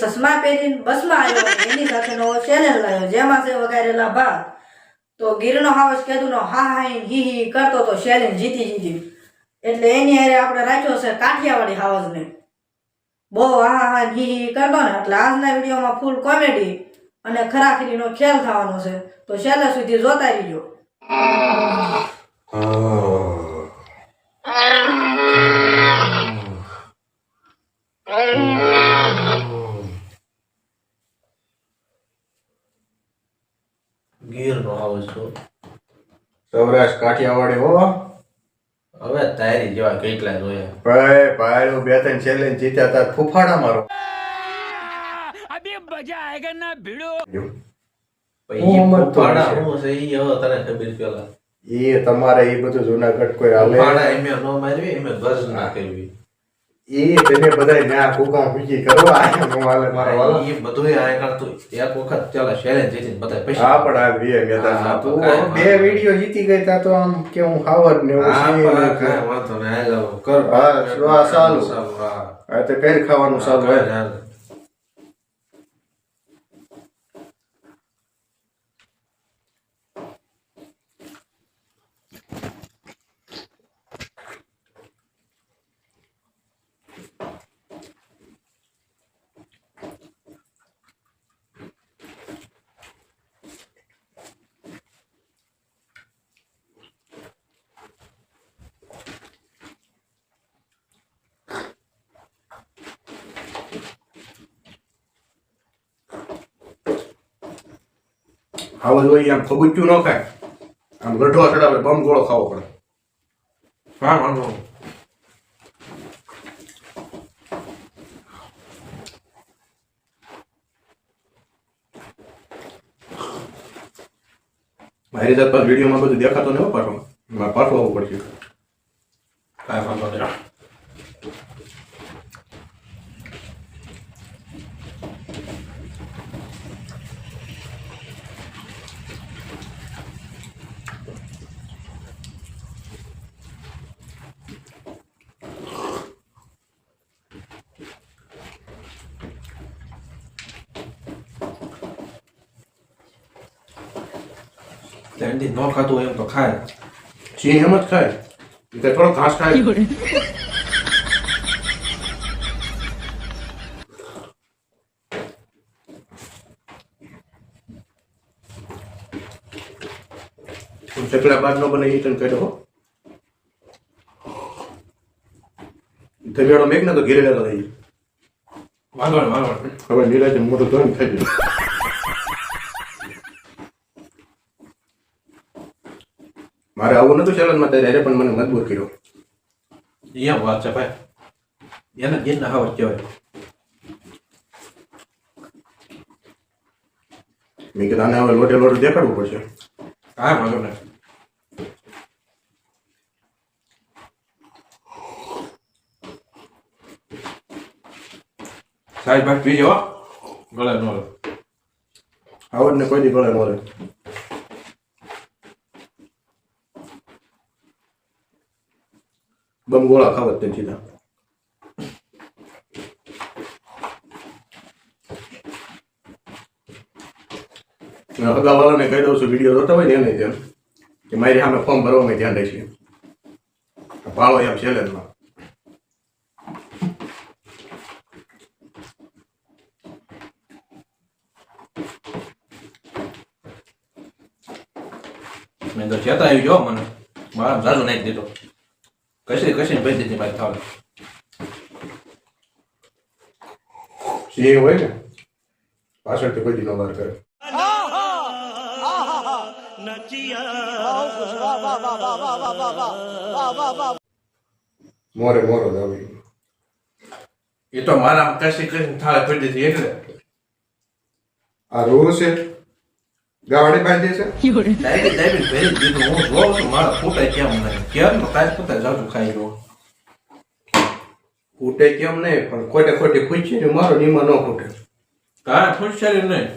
ચશ્મા પહેરીને બસમાં આવ્યો એની સાથે નવો ચેનલ લાવ્યો, જેમાં છે વગાડેલા ભાત. તો ગીરનો હાવસ કેદુનો હા હા હિ હી કરતો તો શેલિન જીતી જીતી. એટલે એની હારે આપણે રાખ્યો છે કાઠિયાવાડી હાવસને. બહુ હા હા હી હી કરતો ને, એટલે આજના વિડીયોમાં ફૂલ કોમેડી અને ખરાખરીનો ખેલ થવાનો છે. તો છેલ્લે સુધી જોતા રહીજો. ગીર નો આવું છું. સૌરાષ્ટ્ર કાઠિયાવાડી હો. હવે તારી જેવા કેટલા જોયા ભાઈ ભાઈ બે ત્રણ ચેલેન્જ જીત્યા તાર ફૂફાડા મારો તો ફૂફાડા છે. હું છે? ઈ હવે તને ખબર પેલા. એ તમારે એ બધું જુનાગઢ કોઈ હાલે? ફૂફાડા એમે નો મારવી એમે બસ ના કરવી. એ તેને બધા ન્યા કરવા આયા મારા વાલા. ઈ બધું આ કરતું એક વખત ચાલે ચેલેન્જ જીતીને બધા પૈસા હા પણ આ બે ગેતા બે વીડિયો જીતી ગઈ તા તો આમ કે હું હાવર ને હા કાંઈ વાંધો નહીં. હાલ કર. હા, શ્વાસ ચાલુ. હા. આ તો કઈ ખાવાનું ચાલુ હા, હોય જોઈએ આમ ખબુચ્યું ન ખાય આમ ગઢો ચડાવે બમ ગોળો ખાવો પડે હા વાંધો. મારી જાત પર વિડીયોમાં બધું દેખાતો નહીં પાછો પાછું આવવું પડશે કાંઈ વાંધો નહીં. ત્યાંથી ન ખાતું હોય એમ તો ખાય સિંહ એમ જ ખાય એ થોડો ઘાસ ખાય ચકડા બાદ નો બને એ તને કહી દો મેઘ ને તો ઘેરે લેતો રહી વાંધો વાંધો હવે નીરાજ મોટું ધોરણ ખાઈ જાય મારે આવું નતું ચેલેન્જમાં ત્યારે પણ મને મજબૂર કર્યો. એમ વાત છે ભાઈ? એને ગીરના હાવર કહેવાય. મેં કીધું આને હવે લોટે લોટે દેખાડવું પડશે. હા વાંધો નહીં. સાહેબ ભાઈ પીજો. ગળે નો. આવડને કોઈ દી ગળે ન રહે બમ ગોળા ખાવત તે સીધા અગાવાલાને કહી દઉં છું વીડિયો જોતા હોય ને એને ધ્યાન કે મારી સામે ફોર્મ ભરવામાં ધ્યાન રહેશે પાળો એમ ચેલેન્જમાં મેં તો ચેતા આવી ગયો મને મારા જાજુ નાખી દીધો કશી કશી ભેજ દીધી મારી થાળ સિંહ હોય ને પાછળથી કોઈ દી નો વાર કરે મોરે મોરો જ આવી એ તો મારા કશી કશી થાળે ભેજ દીધી એટલે આ રોહ છે ગાવાડી બાંધી છે? ડાયરેક્ટ ડાયરેક્ટ ભેજ દીધું હું જોઉં છું મારા ફૂટે કેમ નહીં? કેમ તો કાંઈ ફૂટાય જાજુ ખાઈ ગયો ફૂટે કેમ નહીં પણ ખોટે ખોટી ખુશી ને મારો નીમાં ન ફૂટે. કાંઈ ખુશ નહીં.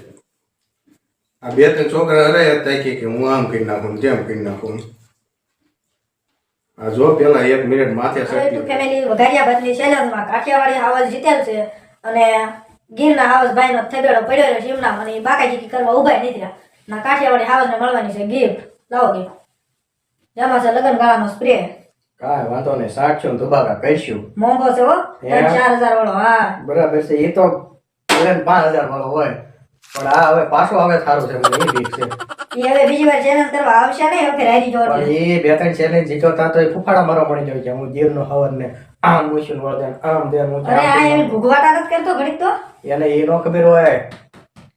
આ બે ત્રણ છોકરા હરાય હતા કે કે હું આમ કરી નાખું તેમ કરી નાખું આ જો પેલા એક મિનિટ માથે હવે સટકી ટુ ફેમિલી વઘારિયા ભાતની ચેલેન્જમાં કાઠિયાવાડી હાવલ જીતેલ છે અને ગીરના હાવસ ભાઈનો થેબેડો પડ્યો રહ્યો શિમના મને બાકાજી કરવા ઊભા નથી રહ્યા ના કાઠિયાવાડી હાવસને મળવાની છે ગિફ્ટ લાવો ગિફ્ટ જેમાં છે લગ્ન ગાળાનો સ્પ્રે કાંઈ વાંધો નહીં સાતસો ને દુબાકા કરીશું. મોંઘો છે હો. ચાર હજાર વાળો હા. બરાબર છે એ તો ભલે ને પાંચ હજાર વાળો હોય પણ આ હવે પાછો આવે સારું છે મને એ બીક છે. એ હવે બીજી વાર ચેલેન્જ કરવા આવશે નહીં હવે રાજી જો પણ એ બે ત્રણ ચેલેન્જ જીતો તા તો એ ફૂફાડા મારવા મળી જાય છે હું ગીર નો હવન ને આમ મુશ્કેલ વર્ધન આમ દે મૂછું અરે આ એ. ભૂગવાટા નથી કરતો ઘડીક તો? એને એ નો ખબર હોય.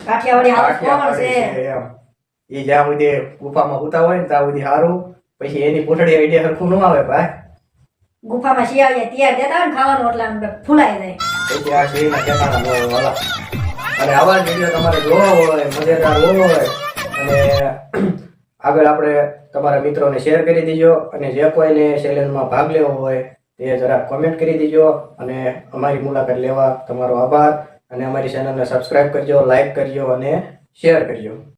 કાઠિયાવાડી હાવસ કોણ છે. છે એમ. એ જ્યાં સુધી ગુફામાં ઉતા હોય ને ત્યાં સુધી સારું પછી એની પૂંછડી આઈડિયા સરખું ન આવે ભાઈ. ગુફામાં શિયાળીએ તૈયાર દેતા હોય ને ખાવાનું એટલે ફૂલાઈ જાય. પછી આ શરીરના ઠેકાણા ન હોય વાલા. અને આવા જ વીડિયો તમારે જોવો હોય મજેદાર હોય અને આગળ આપણે તમારા મિત્રોને શેર કરી દેજો અને જે કોઈને ચેલેન્જમાં ભાગ લેવો હોય તે જરા કોમેન્ટ કરી દેજો અને અમારી મુલાકાત લેવા તમારો આભાર અને અમારી ચેનલને સબસ્ક્રાઈબ કરજો લાઈક કરજો અને શેર કરજો.